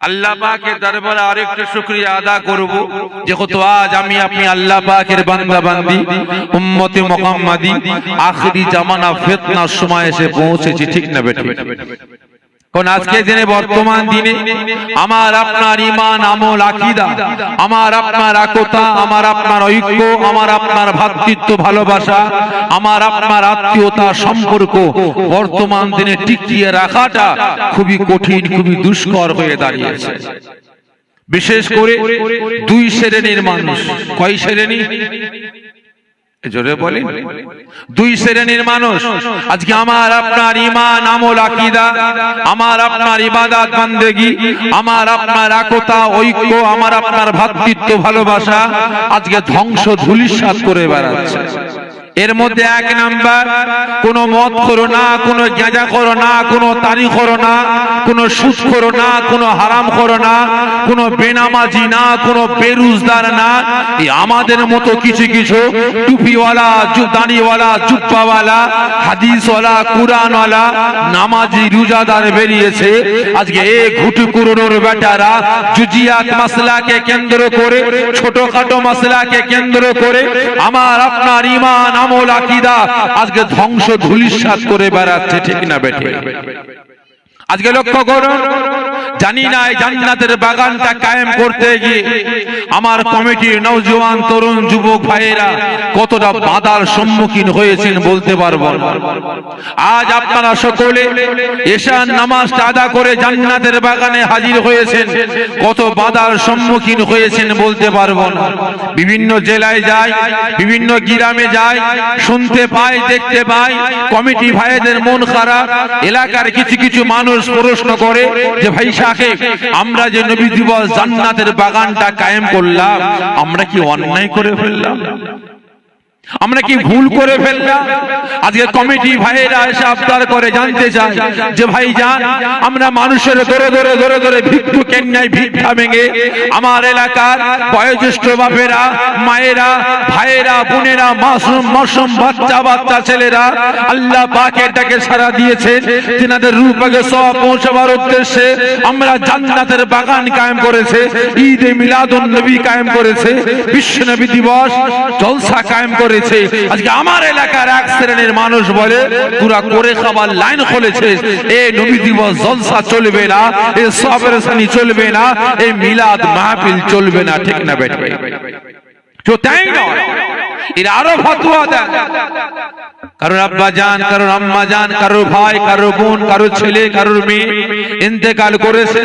আল্লাহ পাকের দরবারে আরেকটু শুকরিয়া আদা করব যেহেতু আজ আমি আপনি আল্লাহ পাকের বান্দা বান্দি উম্মতে মুহাম্মাদি, আখরি জামানা ফিতনার সময় এসে পৌঁছেছি, ঠিক না বেটি কোন আজকে দিনে বর্তমান দিনে আমার আপনার ইমান আমল আকিদা আমার আপনার একতা আমার আপনার ঐক্য আমার আপনার ভ্রাতৃত্ব ভালোবাসা আমার আপনার আত্মীয়তা সম্পর্ক বর্তমান দিনে টিকিয়ে রাখাটা খুবই কঠিন খুবই দুষ্কর হয়ে দাঁড়িয়েছে। বিশেষ করে দুই শ্রেণির মানুষ। কয় শ্রেণি? জোরে বলি দুই শ্রেণির মানুষ আজকে আমার আপনার ইমান আমল আকিদা আমার আপনার ইবাদত বান্দেগি আমার আপনার একতা ঐক্য আমার আপনার ভাতৃত্ব ভালোবাসা আজকে ধ্বংস ধুলিসাৎ করে বেড়াচ্ছে। এর মধ্যে এক নাম্বার, কোন মদ করো না, কোন গেঁজা করো না, কোন তারি করো না, কোন সুদ করো না, কোন হারাম করো না, কোন বেনামাজি না, কোন বেরুজদার না। আমাদের মতো কিছু কিছু টুপিওয়ালা দাড়িওয়ালা, জুব্বাওয়ালা, হাদিসওয়ালা, কুরআনওয়ালা নামাজি, রোজাদার বেরিয়েছে। আজকে এ ঘুটু কুরনোর বেটারা জুজিয়াত মাসলাকে কেন্দ্র করে, ছোটখাটো মাসলাকে কেন্দ্র করে, আমার আপনার ইমান আমল আকিদা। আজকে ধ্বংস ধুলিস করে বেড়াচ্ছে ঠিক না বেঠে? আজকে লক্ষ্য করুন জানি না এই জান্নাতের বাগানটা কায়েম করতে গিয়ে আমার কমিটির নওজোয়ান তরুণ যুবক ভাইয়েরা কতটা বাধার সম্মুখীন হয়েছেন বলতে পারব। আজ আপনারা সকলে এশান নামাজটা আদা করে জান্নাতের বাগানে হাজির হয়েছেন, কত বাধার সম্মুখীন হয়েছেন বলতে পারব না বিভিন্ন জেলায় যায় বিভিন্ন গ্রামে যায় শুনতে পাই, দেখতে পাই, কমিটি ভাইদের মন খারাপ, এলাকার কিছু কিছু মানুষ প্রশ্ন করে যে, ভাই আমরা যে নবী দিবস জান্নাতের বাগানটা কায়েম করলাম আমরা কি অন্যায় করে ফেললাম? আমরা কি ভুল করে ফেললাম? আজকে কমিটি ভাইয়েরা এসে আবদার করে জানতে চাই যে ভাই যান আমরা মানুষের ধরে ধরে ধরে ধরে ভিক্ষু কেন্যায় ভিক্ষা ভেঙে আমার এলাকার বয়োজ্যেষ্ঠ বাপেরা মায়েরা ভাইয়েরা বোনেরা মাসুম মাসুম বাচ্চা বাচ্চা ছেলেরা আল্লাহ পাকেরটাকে সারা দিয়েছেন। তিনাদের রূপাকে সব পৌঁছাবার উদ্দেশ্যে আমরা জান্নাতের বাগান কায়েম করেছে ঈদে মিলাদুন নবী কায়েম করেছে বিশ্ব নবী দিবস জলসা কায়েম করেছে। আজকে আমার এলাকার এক শ্রেণির মানুষ বলে পুরা করে খাবার লাইন খুলেছে এ নবী দিবস জলসা চলবে না, এ সবের সানি চলবে না, এ মিলাদ মাহফিল চলবে না। ঠিক না বেটা তো তাই নয়। আরও ফতোয়া দেন। কারোর আব্বা যান, কারোর আম্মা যান, কারোর ভাই বোন ছেলে, কারোর মেয়ে ইন্তেকাল করেছে।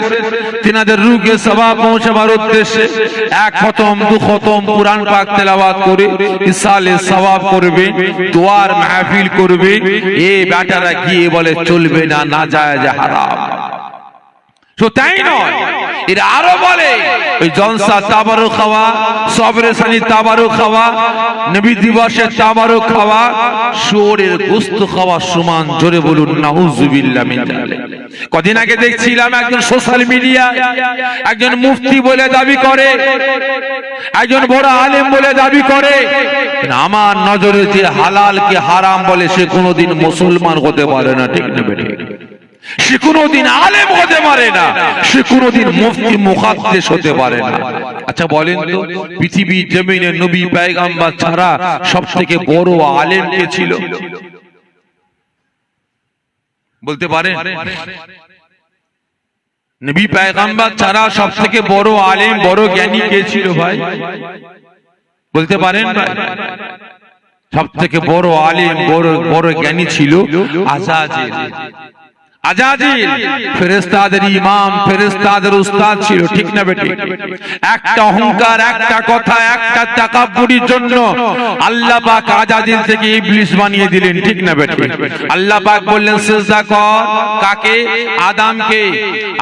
তিনাদের রুগে সভা পৌঁছাবার উদ্দেশ্যে এক খতম, দু খতম কোরআন পাক তেলাওয়াত করে ইসালে সওয়াব করবে, দোয়ার মাহফিল করবে। এ বেটারা গিয়ে বলে, চলবে না না যায় যে হারাম। তো তাই নয় এরা আরও বলে ওই জলসা তাবারু খাওয়া সবরে সানি খাওয়া নবী দিবসের তাবারু খাওয়া শুয়োরের গোস্ত খাওয়া সমান জোরে বলুন নাউজুবিল্লাহ কদিন আগে দেখছিলাম একজন সোশ্যাল মিডিয়া একজন মুফতি বলে দাবি করে একজন বড় আলেম বলে দাবি করে আমার নজরে যে হালাল কি হারাম বলে সে কোনোদিন মুসলমান হতে পারে না ঠিক না বেঠিক? সে কোনোদিন আলেম হতে পারে না। সে কোনোদিন মুফতি মুখাদ্দেশ হতে পারে না। আচ্ছা বলেন তো পৃথিবী জমিনে নবী পায়গাম্বার ছাড়া সব থেকে বড় আলেম কে ছিল? বলতে পারেন? নবী পায়গাম্বার ছাড়া সব থেকে বড় আলেম, বড় জ্ঞানী কে ছিল ভাই? বলতে পারেন ভাই? সব থেকে বড় আলেম, বড় বড় জ্ঞানী ছিল আজাজিল আজাজিল ইমাম ফেরেস্তাদের উস্তাদ ছিল, ঠিক না একটা একটা কথা, একটা জন্য আল্লাহ থেকে বানিয়ে দিলেন, ঠিক না আল্লাহ পাক বললেন আদামকে।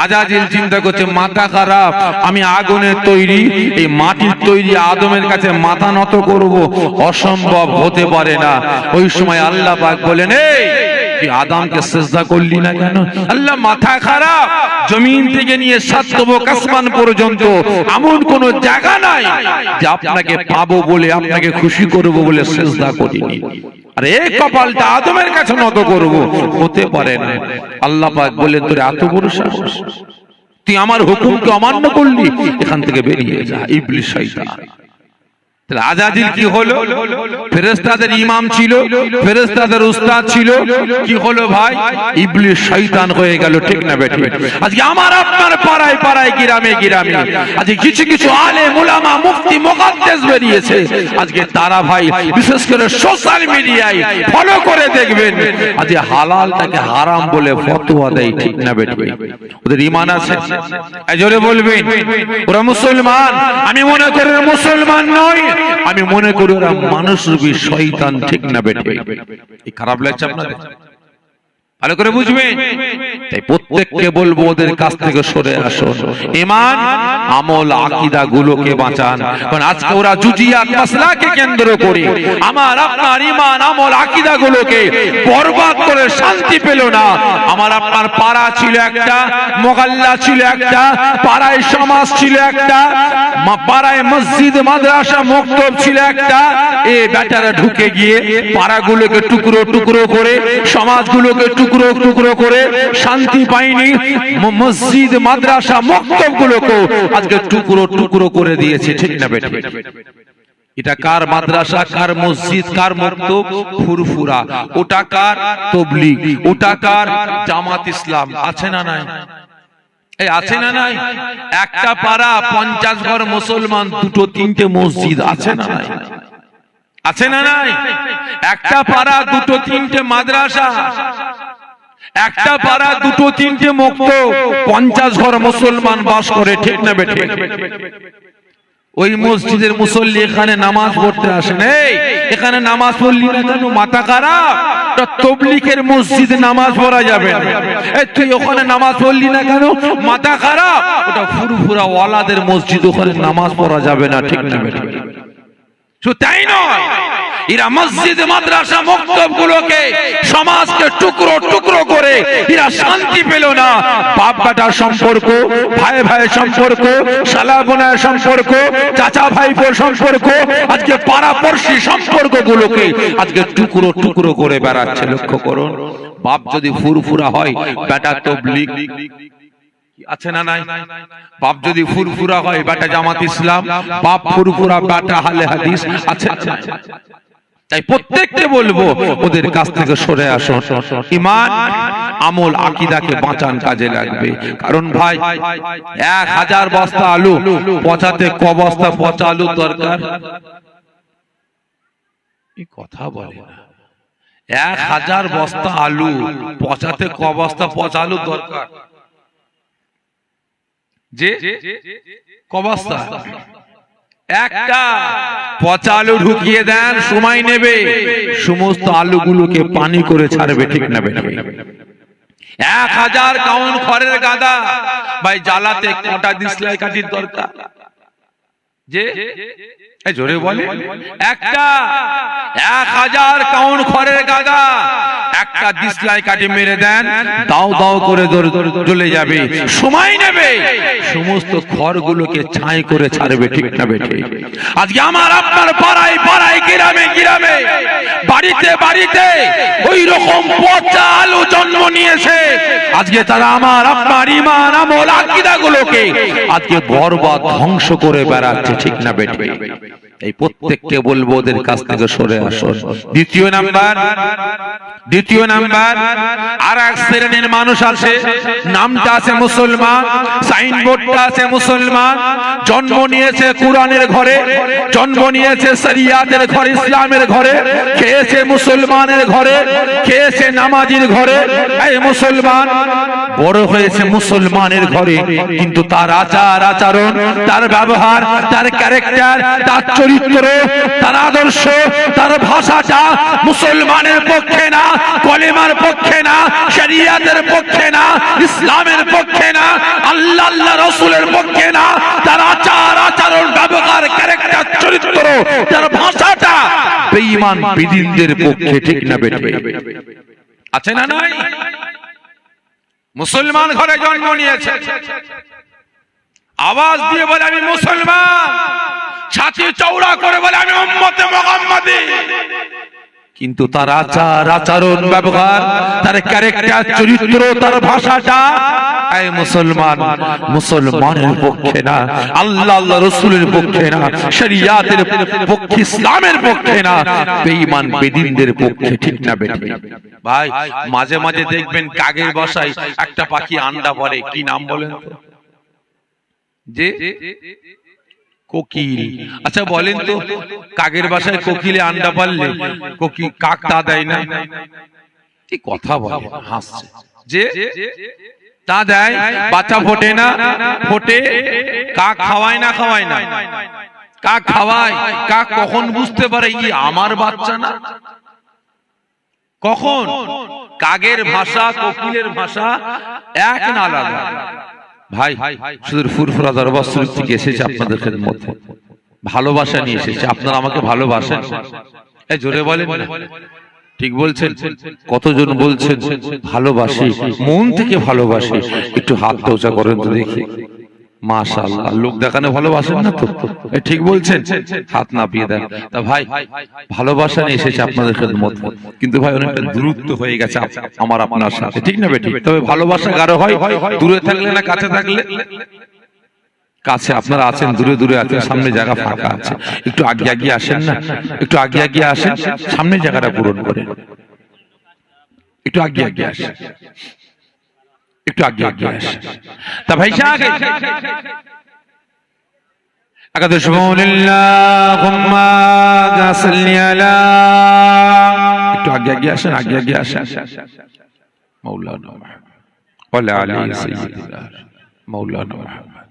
আজাজিল চিন্তা করছে, মাথা খারাপ, আমি আগুনের তৈরি, এই মাটির তৈরি আদমের কাছে মাথা নত করব, অসম্ভব হতে পারে না। ওই সময় আল্লাহ পাক বলেন এই তুই আদামকে সেজদা করলি না কেন? আল্লাহ মাথা খারাপ। জমিন থেকে নিয়ে সাত কাসমান পর্যন্ত এমন কোন জায়গা নাই যে আপনাকে পাবো বলে, আপনাকে খুশি করব বলে সেজদা করিনি। আর এই কপালটা আদমের কাছে নত করব। হতে পারে না। আল্লাহ পাক বলে তোর এত বড় সাহস। তুই আমার হুকুমকে অমান্য করলি, এখান থেকে বেরিয়ে যা ইবলিশ শয়তান। আজাদির কি হলো? ফেরেস্তাদের ইমাম ছিল ফেরেস্তাদের উস্তাদ ছিল। কি হলো ভাই? ইবলিস শয়তান হয়ে গেল ঠিক না বেঠি? আজকে আমার আপনার পাড়ায় পাড়ায় গ্রামে গ্রামে। আজকে কিছু কিছু আলে মুলামা মুফতি মুকাদ্দেস বেরিয়েছে। আজকে তারা ভাই বিশেষ করে সোশ্যাল মিডিয়ায় ফলো করে দেখবেন। আজকে হালালটাকে হারাম বলে ফতোয়া দেয় ঠিক না বেঠি ওদের ইমান আছে? এই জোরে বলবেন ওরা মুসলমান। আমি মনে করি মুসলমান নয়। আমি মনে করি ওরা মানুষ রূপী শয়তান ঠিক না বেটে এই খারাপ লাগছে আপনাদের? ভালো করে বুঝবেন? তাই প্রত্যেককে বলব ওদের কাছ থেকে সরে আসুন। ইমান আমল আকীদা গুলোকে বাঁচান। কারণ আজকে ওরা জুজিয়াত মাসলাকে কেন্দ্র করে আমার, আপনার ইমান আমল আকীদা গুলোকে বরবাদ করে শান্তি পেল না। আমার, আপনার পাড়া ছিল একটা মোগাল্লা ছিল একটা, পাড়ায় সমাজ ছিল একটা পাড়ায় মসজিদ, মাদ্রাসা, মক্তব ছিল একটা। এ বেটারা ঢুকে গিয়ে পাড়াগুলোকে টুকরো টুকরো করে, সমাজগুলোকে টুকরো টুকরো করে শান্তি পায়নি ম- মসজিদ, মাদ্রাসা মক্তব গুলোকে আজকে টুকরো টুকরো করে দিয়েছে, ঠিক না বেটে এটা কার মাদ্রাসা, কার মসজিদ, কার মক্তব? ফুরফুরা। ওটা কার তবলিগ? ওটা কার জামাত ইসলাম? আছে না নাই? এই আছে না নাই? একটা পাড়া, পঞ্চাশ ঘর মুসলমান, দুটো তিনটে মসজিদ, আছে না নাই? আছে না নাই? একটা পাড়া, দুটো তিনটে মাদ্রাসা। একটা পাড়া, দুটো, তিনটে মুক্ত, পঞ্চাশ ঘর মুসলমান বাস করে, ঠিক না বেঠে ওই মসজিদের মুসল্লি এখানে নামাজ পড়তে আসেন। এই, এখানে নামাজ পড়লি না কেন? মাথা খারাপ? তবলিকের মসজিদে নামাজ পড়া যাবে এই, তুই ওখানে নামাজ পড়লি না কেন? মাথা খারাপ? ওটা ফুরফুরা ওয়ালাদের মসজিদ, ওখানে নামাজ পড়া যাবে না, ঠিক না শুধু তাই নয় এরা মসজিদ, মাদ্রাসা মক্তব গুলোকে সমাজকে টুকরো টুকরো করে এরা শান্তি পেল না। বাপ বেটার সম্পর্ক ভাই ভাই সম্পর্ক শালা বোনার সম্পর্ক চাচা ভাইপোর সম্পর্ক, আজকে পাড়া পড়শি সম্পর্ক গুলোকে আজকে টুকরো টুকরো করে বেড়াচ্ছে, লক্ষ্য করুন। বাপ যদি ফুরফুরা হয়, বেটা তবলিগ। আছে না নাই? বাপ যদি ফুরফুরা হয়, বেটা জামাত ইসলাম। বাপ ফুরফুরা, বেটা হালে হাদিস। আছে? তাই প্রত্যেককে বলব ওদের কাছ থেকে সরে আসো ইমান আমল আকিদাকে বাঁচান কাজে লাগবে কারণ ভাই এক হাজার বস্তা আলু পচাতে ক বস্তা পচা আলু দরকার কথা বলে না এক হাজার বস্তা আলু পচাতে ক বস্তা পচা আলু দরকার যে কবস্তা একটা। পচা আলু ঢুকিয়ে দেন, সময় নেবে। সমস্ত আলুগুলোকে পানি করে ছাড়বে, ঠিক নেবে এক হাজার কাউন খড়ের গাদা। ভাই, জ্বালাতে কটা কাঠির দরকার। যে জোরে বলে। একটা এক হাজার কাউন খড়ের গাদা একটা দিসলাই কাঠি মেরে দেন দাও দাও করে জ্বলে যাবে সময় নেবে। সমস্ত খড়গুলোকে ছাই করে ছাড়বে ঠিক না বেঠে আজকে আমার আপনার পাড়ায় পাড়ায় গ্রামে গ্রামে বাড়িতে বাড়িতে ওই রকম পচা আলু জন্ম নিয়েছে। আজকে তারা আমার আপনার ইমান আমল আকিদা গুলোকে আজকে বরবাদ ধ্বংস করে বেড়াচ্ছে। ঠিক না বেঠে। এই প্রত্যেককে বলব ওদের কাছ থেকে সরে আসুন। দ্বিতীয় নাম্বার দ্বিতীয় নাম্বার, আর এক শ্রেণির মানুষ আছে, নামটা আছে মুসলমান, সাইনবোর্ডটা আছে মুসলমান, জন্ম নিয়েছে কোরআনের ঘরে, জন্ম নিয়েছে শরিয়াতের ঘরে, ইসলামের ঘরে, খেয়েছে মুসলমানের ঘরে, খেয়েছে নামাজির ঘরে। এই মুসলমান, বড় হয়েছে মুসলমানের ঘরে, কিন্তু তার আচার, আচরণ, তার ব্যবহার, তার ক্যারেক্টার তার চরিত্র, তার আদর্শ, তার ভাষাটা মুসলমানের পক্ষে না, কলেমার পক্ষে না, শরিয়াতের পক্ষে না, ইসলামের পক্ষে না, আল্লাহ আল্লাহ রসুলের পক্ষে না, তার আচার, আচরণ, ব্যবহার ক্যারেক্টার চরিত্র, তার ভাষাটা বেঈমান বিদিনদের পক্ষে ঠিক না বেঠে। আছে না নাই? মুসলমান ঘরে জন্ম নিয়েছে। আওয়াজ দিয়ে বলে, আমি মুসলমান। ছাতি চৌড়া করে বলে, আমি উম্মতে মোহাম্মদী। কিন্তু তার আচার, আচরণ, ব্যবহার, তার ক্যারেক্টার চরিত্র, তার ভাষাটা মুসলমান, মুসলমানের পক্ষে না, আল্লাহ আল্লাহ রসুলের পক্ষে না, শরিয়াতের পক্ষে, ইসলামের পক্ষে না, বেঈমান, বেদিনদের পক্ষে ঠিক না, বেঠিক ভাই, মাঝে মাঝে দেখবেন কাগের বাসায় একটা পাখি আন্ডা পরে, কি নাম বলেন তো? যে কোকিল। আচ্ছা বলেন তো, কাকের বাসায় কোকিলে আন্ডা পারলে কোকিল কাক তা দেয় না? কি কথা বলে, হাসছে। যে তা দেয়, বাচ্চা ফোটে না, ফোটে, কাক খাওয়ায় না খাওয়ায় না। কাক খাওয়ায়, কাক কখন বুঝতে পারে কি আমার বাচ্চা না? কখন? কাগের ভাষা, কোকিলের ভাষা এক না আলাদা। ভাই শুধু ফুরফুরা দরবার শরীফ থেকে এসেছে আপনাদের মধ্যে ভালোবাসা নিয়ে এসেছে। আপনারা আমাকে ভালোবাসেন। এই জোরে বলেন ঠিক বলছেন? কতজন বলছেন? ভালোবাসি। মন থেকে ভালোবাসি। একটু হাত দোচা করেন তো দেখি। মাশাআল্লাহ লোক দেখানো ভালোবাসেন না তো? ঠিক বলছেন? হাত নাপিয়ে দেন। তা ভাই ভালোবাসা নিয়ে এসেছে আপনাদের মধ্যে কিন্তু ভাই অনেকটা দূরত্ব হয়ে গেছে আমার আপনার সাথে। ঠিক না বেটি তবে ভালোবাসা গাঢ় হয়? দূরে থাকলে না কাছে থাকলে? কাছে আপনারা আছেন দূরে দূরে আছেন সামনে জায়গা ফাঁকা আছে। একটু আগে আগে আসেন না? একটু আগে আগে আসেন সামনে জায়গাটা পূরণ করেন। একটু আগে আগে আসেন। একটু আগে আগে আসেন তা ভাই আগে أقدش بقول اللهم صل على একটু আগে আগে আসেন আগে আগে আসেন মৌলানা মুহাম্মদ ওয়ালা আলী সাইয়্যিদিনা মৌলানা মুহাম্মদ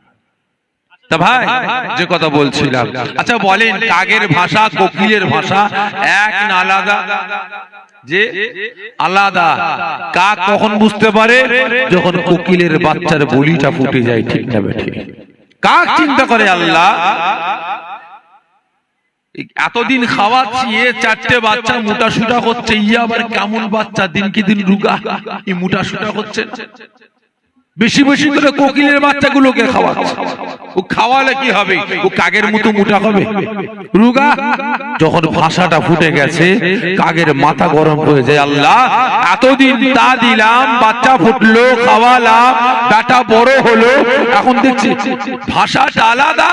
তা ভাই যে কথা বলছিলাম আচ্ছা বলেন কাগের ভাষা কোকিলের ভাষা এক না আলাদা যে আলাদা কাক কখন বুঝতে পারে যখন কোকিলের বাচ্চার বলিটা ফুটে যায় ঠিক না ঠিক কাক চিন্তা করে আল্লাহ এতদিন খাওয়াচ্ছি, এ চারটে বাচ্চা মোটা সুটা করছে ইয়ে আবার কেমন বাচ্চা দিন কি দিন রুগা, এই মোটা সুটা করছে? বেশি বেশি করে কোকিলের বাচ্চাগুলোকে খাওয়াচ্ছে। ও খাওয়ালে কি হবে? ও কাগের মতো মোটা হবে। রুগা যখন ভাষাটা ফুটে গেছে কাগের মাথা গরম হয়ে যায়। আল্লাহ এতদিন তা দিলাম বাচ্চা ফুটলো খাওয়ালাম বেটা বড় হলো। এখন দেখছি ভাষাটা আলাদা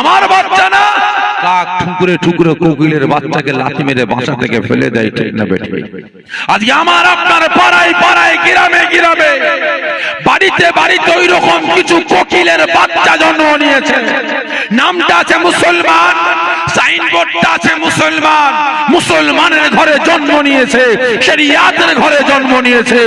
আমার বাচ্চা না। কাক ঠুকরে ঠুকরে কোকিলের বাচ্চাকে লাথি মেরে বাসা থেকে ফেলে দেয় ঠিক না বেঠে আজকে আমার আপনার পাড়ায় পাড়ায় গ্রামে গ্রামে। বাড়িতে বাড়িতে ওই রকম কিছু কোকিলের বাচ্চা জন্ম নিয়েছে। নামটা আছে মুসলমান। সাইনবোর্ডটা আছে মুসলমান। মুসলমানের ঘরে জন্ম নিয়েছে, শরিয়াতের ঘরে জন্ম নিয়েছে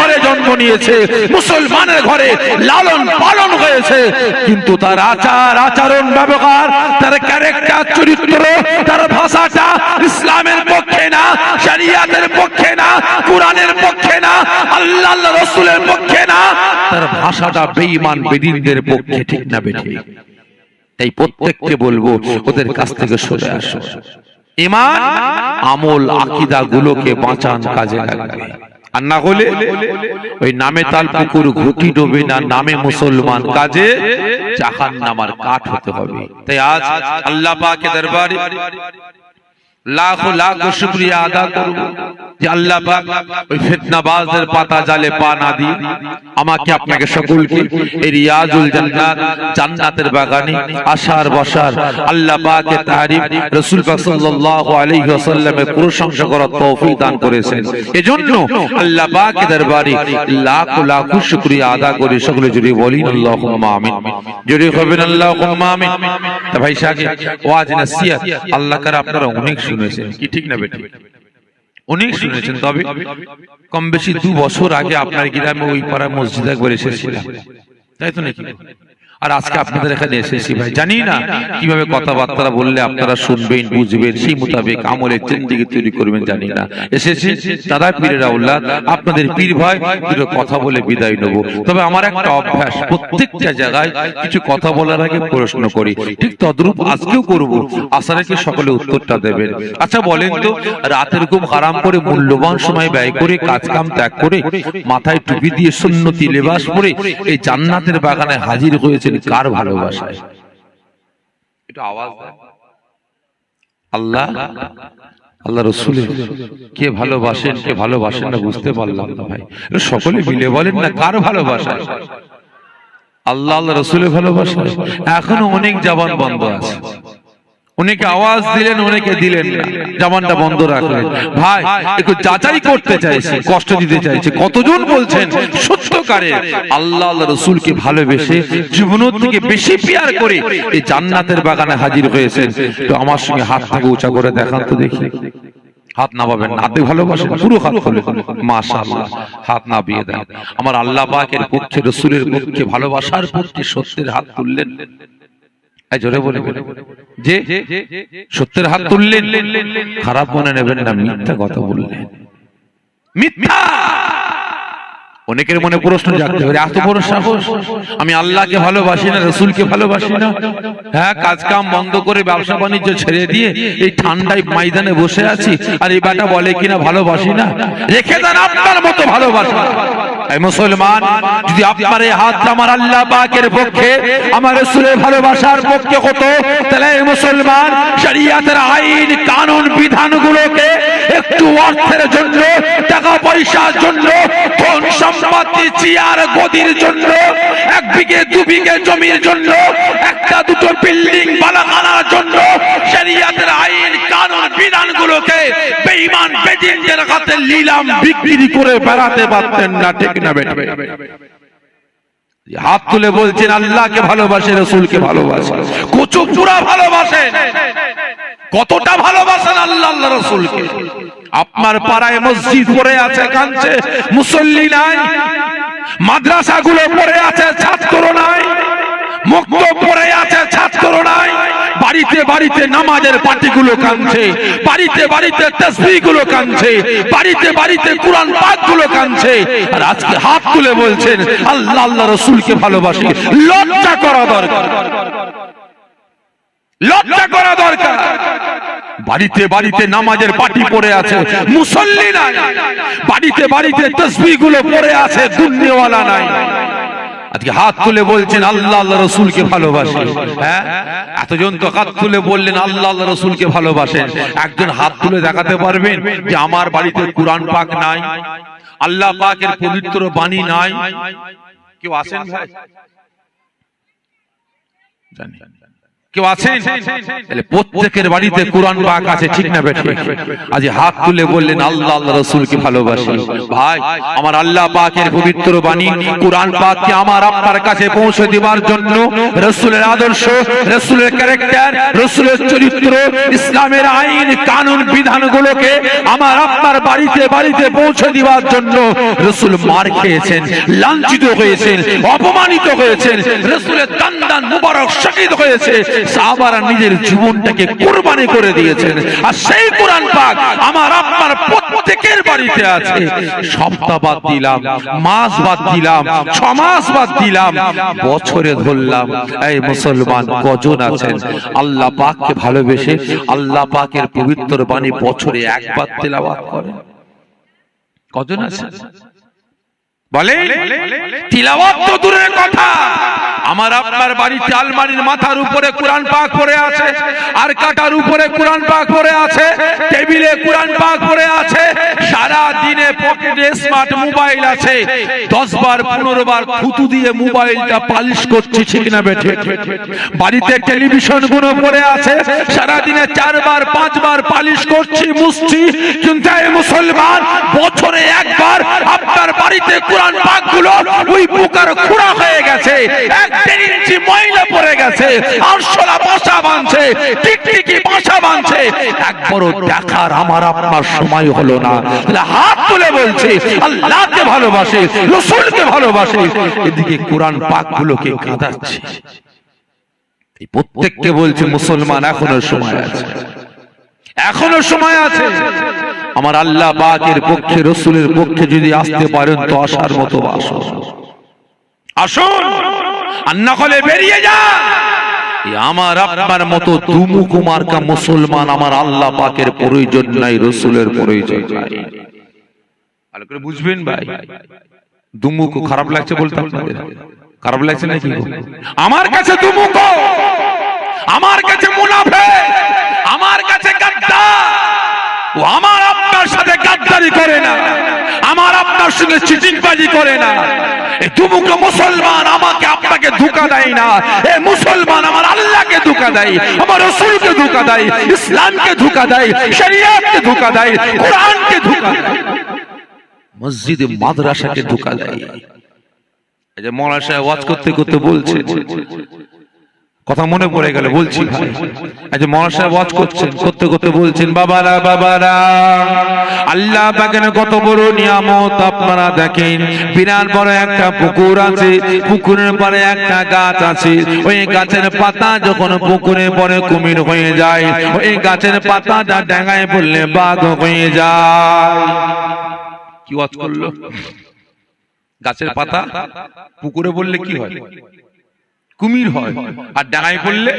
ঘরে জন্ম নিয়েছে, মুসলমানের ঘরে লালন পালন হয়েছে। কিন্তু তার আচার, আচরণ, ব্যবহার, তার ক্যারেক্টার চরিত্র, তার ভাষাটা ইসলামের পক্ষে না, শরিয়াতের পক্ষে না, কুরআনের পক্ষে না, আল্লাহ আল্লাহ রসুলের পক্ষে না। তার ভাষাটা বেঈমান বেদিনদের পক্ষে ঠিক না বেঠিক। তাই প্রত্যেককে বলব ওদের কাছ থেকে সরে আসো। ইমান আমল আকিদা গুলোকে বাঁচান কাজে লাগবে আর না হলে ওই নামে তাল পুকুর ঘুটি ডোবে না নামে মুসলমান কাজে জাহান নামার কাঠ হতে হবে। তাই আজ আল্লাহ পাকে দরবারে লাখ লাখ শুক্রিয়া আদা করব। যে আল্লাহ পাক ওই ফিতনাবাজদের পাতা জালে পা না দিয়ে আমাকে আপনাকে সকলকে এই রিয়াজুল জান্নাত জান্নাতের বাগানে আশার বসার আল্লাহ পাকের তারিফ রাসূল পাক সাল্লাল্লাহু আলাইহি ওয়াসাল্লামের প্রশংসা করার তৌফিক দান করেছেন। এজন্য আল্লাহ পাকের দরবারে লাখ লাখ শুকরিয়া আদা করে সকলে জুড়ে বলি আল্লাহুম্মা আমিন। জুড়ে হবেন আল্লাহুম্মা আমিন। তা ভাই সাহেব ওয়াজ নসিহত আল্লাহ করে আপনারা অনেক শুনেছেন। কি ঠিক না বেটি অনেক শুনেছেন তবে কম বেশি দু বছর আগে আপনার গ্রামে ওই পাড়া মসজিদ একবার এসেছিলাম তাই তো নাকি? আর আজকে আপনাদের এখানে এসেছি ভাই। জানি না কীভাবে কথাবার্তা বললে আপনারা শুনবেন বুঝবেন সেই মোতাবেক আমলের চেন্দিকে তৈরি করবেন জানি না। এসেছি দাদা পীরের আউলাদ আপনাদের পীর ভাই দুটো কথা বলে বিদায় নেব। তবে আমার একটা অভ্যাস প্রত্যেকটা জায়গায় কিছু কথা বলার আগে প্রশ্ন করি। ঠিক তদ্রূপ আজকেও করব। আশা রাখি সকলে উত্তরটা দেবেন। আচ্ছা বলেন তো রাতের ঘুম হারাম করে মূল্যবান সময় ব্যয় করে কাজ কাম ত্যাগ করে মাথায় টুপি দিয়ে সুন্নতি লেবাস পরে এই জান্নাতের বাগানে হাজির হয়েছেন কার ভালোবাসায় একটু আওয়াজ আল্লাহ আল্লাহ রসুলের কে ভালোবাসেন কে ভালোবাসেন না বুঝতে পারলাম না ভাই। সকলে মিলে বলেন না কার ভালোবাসা? আল্লাহ আল্লাহ রসুলের ভালোবাসায় এখনও অনেক জবান বন্ধ আছে। অনেকে আওয়াজ দিলেন অনেকে দিলেন না। জবানটা বন্ধ রাখলেন। ভাই, একটু যাচাই করতে চাইছে, কষ্ট দিতে চাইছে। কতজন বলছেন সত্যকারে আল্লাহ আল্লাহ রসুলকে ভালোবেসে জীবনের থেকে বেশি পিয়ার করে এই জান্নাতের বাগানে হাজির হয়েছেন। তো আমার সঙ্গে হাত থেকে উঁচা করে দেখান তো দেখি। হাত না, হাতে ভালোবাসেন, পুরো হাত খুলে মাশাআল্লাহ, হাত নাবিয়ে দেন। আমার আল্লাহ পাকের পক্ষে, রসুলের পক্ষে, ভালোবাসার পক্ষে সত্যের হাত তুললেন। জোরে বলে। যে সত্যের হাত তুললেন খারাপ মনে নেবেন না মিথ্যা কথা বললেন। মিথ্যা। অনেকের মনে প্রশ্ন জাগতে পারে এত বড় সাহস আমি আল্লাহকে ভালোবাসি না রসুলকে ভালোবাসি না। হ্যাঁ কাজ কাম বন্ধ করে ব্যবসা বাণিজ্য ছেড়ে দিয়ে এই ঠান্ডায় ময়দানে বসে আছি আর এই বাটা বলে কিনা ভালোবাসি না। রেখে দেন আপনার মতো ভালোবাসা। মুসলমান, যদি আপনার এই হাত আমার আল্লাহ পাকের পক্ষে, আমার রসুলের ভালোবাসার পক্ষে হতো, তাহলে এই মুসলমান শরিয়াতের আইন, কানুন, বিধানগুলোকে একটু অর্থের জন্য, টাকা পয়সার জন্য, ধন সম্পত্তি, চেয়ার, গদির জন্য, এক বিঘে, দু বিঘে জমির জন্য, একটা দুটো বিল্ডিং, বালাখানার জন্য, শরিয়াতের আইন, কানুন, বিধানগুলোকে বেঈমান বেদিনদের হাতে নিলাম, বিক্রি করে বেড়াতে পারতেন না, ঠিক না বেটে হাত তুলে বলছেন আল্লাহকে ভালোবাসে রসুলকে ভালোবাসে। কচু পুরা ভালোবাসে। কতটা ভালোবাসেন আল্লাহ আল্লাহ রসুলকে। আপনার পাড়ায় মসজিদ পড়ে আছে কাঁদছে মুসল্লি নাই। মাদ্রাসাগুলো পড়ে আছে ছাত্র নাই। মুক্ত পড়ে আছে ছাত্র নাই। বাড়িতে বাড়িতে নামাজের পার্টিগুলো কাঁদছে। বাড়িতে বাড়িতে তসবিগুলো কাঁদছে। বাড়িতে বাড়িতে কোরআন পাকগুলো কাঁদছে। আর আজকে হাত তুলে বলছেন, আল্লাহ আল্লাহ রসুলকে ভালোবাসি। লজ্জা করা দরকার। লজ্জা করা দরকার। বাড়িতে বাড়িতে নামাজের পাটি পড়ে আছে। মুসল্লি নাই। বাড়িতে বাড়িতে তসবি গুলো পড়ে আছে। দুর্নিওয়ালা নাই। আজকে হাত তুলে বলছেন আল্লাহ আল্লাহ রসুলকে ভালোবাসে। হ্যাঁ? এতজন তো হাত তুলে বললেন আল্লাহ আল্লাহ রসুলকে ভালোবাসেন। একজন হাত তুলে দেখাতে পারবেন যে আমার বাড়িতে কোরআন পাক নাই, আল্লাহ পাকের পবিত্র বাণী নাই। কেউ আসেন ভাই? জানি। কেউ আছেন? তাহলে প্রত্যেকের বাড়িতে কোরআন পাক আছে, ঠিক না আজ হাত তুলে বললেন, আল্লাহ আল্লাহ ভালোবাসি। ভাই, আমার আল্লাহ পাকের পবিত্র বাণী, কোরআন পাককে আমার আপনার কাছে পৌঁছে জন্য রসুলের আদর্শ, রসুলের ক্যারেক্টার রসুলের চরিত্র, ইসলামের আইন, কানুন, বিধানগুলোকে আমার আপনার বাড়িতে বাড়িতে পৌঁছে দেওয়ার জন্য রসুল মার খেয়েছেন, লাঞ্ছিত হয়েছেন, অপমানিত হয়েছেন, রসুলের দান দান মুবারক শহীদ হয়েছে সাহাবারা নিজের জীবনটাকে কোরবানি করে দিয়েছেন। আর সেই কোরআন পাক আমার আপনার প্রত্যেকের বাড়িতে আছে। সপ্তাহ বাদ দিলাম, মাস বাদ দিলাম, ছ মাস বাদ দিলাম, বছরে ধরলাম, এই মুসলমান কজন আছেন? আল্লাহ পাককে ভালোবেসে আল্লাহ পাকের পবিত্র বাণী বছরে একবার কজন আছে বলে তিলাওয়াত তো দূরের কথা। আমার আপনার বাড়িতে আলমারির মাথার উপরে কোরআন পাক পড়ে আছে আর কাটার উপরে কোরআন পাক পড়ে আছে টেবিলে কোরআন পাক পড়ে আছে সারা দিনে পকেটে স্মার্ট মোবাইল আছে। দশ বার পনেরো বার থুতু দিয়ে মোবাইলটা পালিশ করছি, ঠিক না বাড়িতে টেলিভিশনগুলো পড়ে আছে সারা দিনে চারবার, পাঁচবার পালিশ করছি, মুছছি, কিন্তু মুসলমান বছরে একবার আপনার বাড়িতে কোরআন পাকগুলো ওই বুকার খুঁড়া হয়ে গেছে, এক দেড় ইঞ্চি ময়লা পড়ে গেছে, আরশোলা বাসা বাঁধছে, টিকটিকি বাসা বাঁধছে। একবারও দেখার আমার আপনার সময় হলো না। হাত তুলে বলছে, আল্লাহকে ভালোবাসে, রসুলকে ভালোবাসে। এদিকে কোরআন পাক গুলোকে কাঁদাচ্ছে প্রত্যেককে বলছে, মুসলমান এখনও সময় আছে। এখনও সময় আছে। আমার আল্লাহ পাকের পক্ষে, রসুলের পক্ষে যদি আসতে পারেন, তো আসার মতো আসুন আসুন আর না হলে বেরিয়ে যা আমার আপনার মতো দুমুখ মার্কা মুসলমান আমার আল্লাহ পাকের প্রয়োজন নাই, রসুলের প্রয়োজন নাই। ভালো করে বুঝবেন ভাই। দুমুখ খারাপ লাগছে বলতে আপনাদের। খারাপ লাগছে নাকি? আমার কাছে দুমুখ! আমার কাছে মুনাফে! আমার কাছে গাদ্দার! ও আমার আপনার সাথে গাদ্দারি করে না। আমার আপনার সঙ্গে চিটিংবাজি করে না। এই তুমুক মুসলমান আমাকে আপনাকে ধোকা দেয় না। এ মুসলমান আমার আল্লাহকে ধোকা দেয় আমার রসুলকে ধোকা দেয় ইসলামকে ধোকা দেয় শরিয়াতকে ধোকা দেয় কোরআনকে ধোকা দেয়। মসজিদে মাদ্রাসাকে ধোকা দেয় এই যে মৌলানা সাহেব ওয়াজ করতে করতে বলছে। কথা মনে পড়ে গেল বলছি আজ মহাশয় ওয়াজ করছেন করতে করতে বলছেন বাবারা বাবারা আল্লাহ পাকের কত বড় নিয়ামত আপনারা দেখেন। বিরাট বড় একটা পুকুর আছে পুকুরের পরে একটা গাছ আছে। ওই গাছের পাতা যখন পুকুরে পরে কুমির হয়ে যায় ওই গাছের পাতাটা ডাঙায় পড়লে বাঘ হয়ে যায়। কি ওয়াজ করল? গাছের পাতা পুকুরে বললে কি হয়? কুমির হয়। আর ডাঙায় পড়লে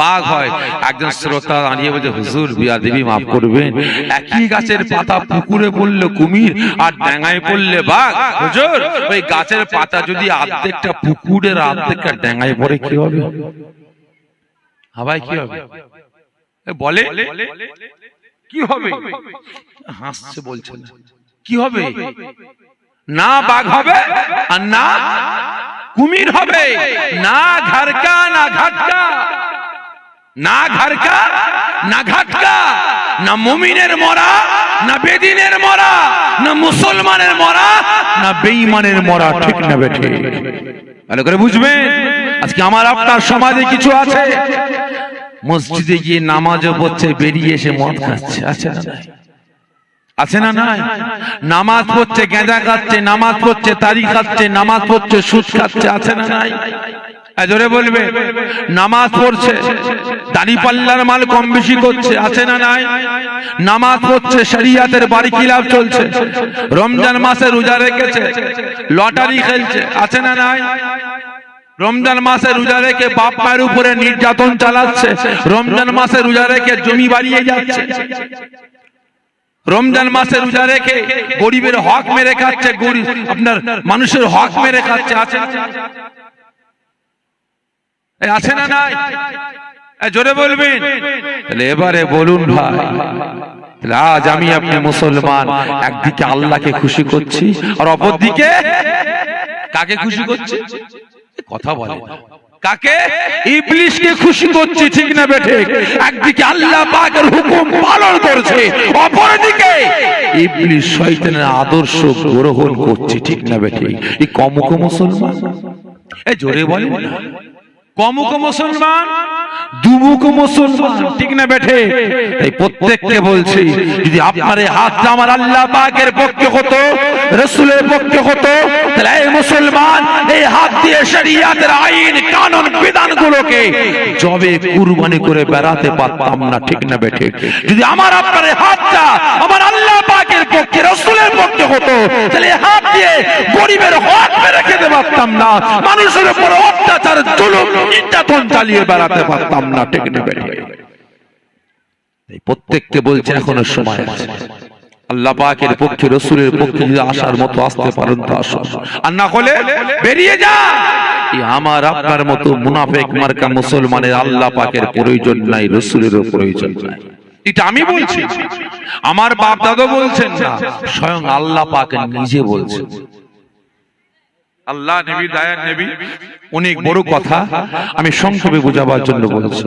বাঘ হয়। একজন শ্রোতা দাঁড়িয়ে বলছে, হুজুর, বিয়া দেবী মাফ করবেন। একই গাছের পাতা পুকুরে পড়লে কুমির, আর ডাঙায় পড়লে বাঘ। হুজুর, ওই গাছের পাতা যদি অর্ধেকটা পুকুরের অর্ধেকটা ডাঙায় পড়ে, কি হবে? হাবাই কি হবে? বলে? কি হবে? হাসছে, বলছে না। কি হবে? না বাঘ হবে আর না কুমির হবে। না ঘরকা না ঘাটকা। না ঘরকা না ঘাটকা। না মুমিনের মরা না বেদিনের মরা না মুসলমানের মরা না বেঈমানের মরা ঠিক না বেঠে। ভালো করে বুঝবেন? আজকে আমার আপনার সমাজে কিছু আছে? মসজিদে গিয়ে নামাজও পড়ছে বেরিয়ে এসে মদ খাচ্ছে। আচ্ছা নাই? আছে না নাই? নামাজ পড়ছে গেঁজা খাচ্ছে, নামাজ পড়ছে, তারি খাচ্ছে, নামাজ পড়ছে, সুদ খাচ্ছে, আছে না নাই? বলবে, নামাজ পড়ছে, দাড়ি পাল্লার মাল কম বেশি করছে, আছে না নাই? নামাজ পড়ছে, শরিয়াতের বাড়ি কিলাপ চলছে, রমজান মাসে রোজা রেখেছে, লটারি খেলছে, আছে না নাই? রমজান মাসে রোজা রেখে বাপ মায়ের উপরে নির্যাতন চালাচ্ছে, রমজান মাসে রোজা রেখে জমি বাড়িয়ে যাচ্ছে রমজান মাসে রোজা রেখে গরিবের হক মেরে খাচ্ছে গরিব আপনার মানুষের হক মেরে খাচ্ছে, আছে? আছে না নাই? জোরে বলবেন? তাহলে এবারে বলুন ভাই আজ আমি আপনি মুসলমান, একদিকে আল্লাহকে খুশি করছি, আর অপরদিকে কাকে খুশি করছি? কথা বলে। কাকে? ইবলিশকে খুশি করছে, ঠিক না বেঠে? একদিকে আল্লাহ পাকের হুকুম পালন করছে, অপরদিকে ইবলিশ শয়তানের আদর্শ গ্রহণ করছে, ঠিক না বেঠে? এই কমক মুসলমান। এ জোরে বলেন না। কমুক মুসলমান দুমুক মুসলমান। ঠিক না বেঠে? এই প্রত্যেককে বলছি যদি আপনার এই হাতটা আমার আল্লাহ পাকের পক্ষে হতো রসুলের পক্ষে হতো তাহলে এই মুসলমান এই হাত দিয়ে শরিয়াতের আইন কানুন বিধানগুলোকে জবে কুরবানি করে বেড়াতে পারতাম না। ঠিক না বেঠে? যদি আমার আপনার হাতটা আমার আল্লাহ পাকের পক্ষে, রসুলের পক্ষে হতো। তাহলে হাত দিয়ে গরিবের হক মেরে খেতে পারতাম না। মানুষের উপর অত্যাচার, জুলুম, নির্যাতন চালিয়ে বেড়াতে পারতাম না। ঠিক না প্রত্যেককে বলছে, এখনও সময় আছে। আল্লাহ পাকের পক্ষে, রসুলের পক্ষে যদি আসার মতো আসতে পারেন তো আসুন। আর না হলে বেরিয়ে যা। আমার, আপনার মতো মুনাফেক মার্কা মুসলমানের আল্লাহ পাকের প্রয়োজন নাই, রসুলেরও প্রয়োজন নাই। এটা আমি বলছি। আমার বাপ দাদা বলছেন না স্বয়ং আল্লাহ পাক নিজে বলছেন। আল্লাহ নবী দায়ার নবী। অনেক বড় কথা আমি সংক্ষেপে বোঝাবার জন্য বলছি।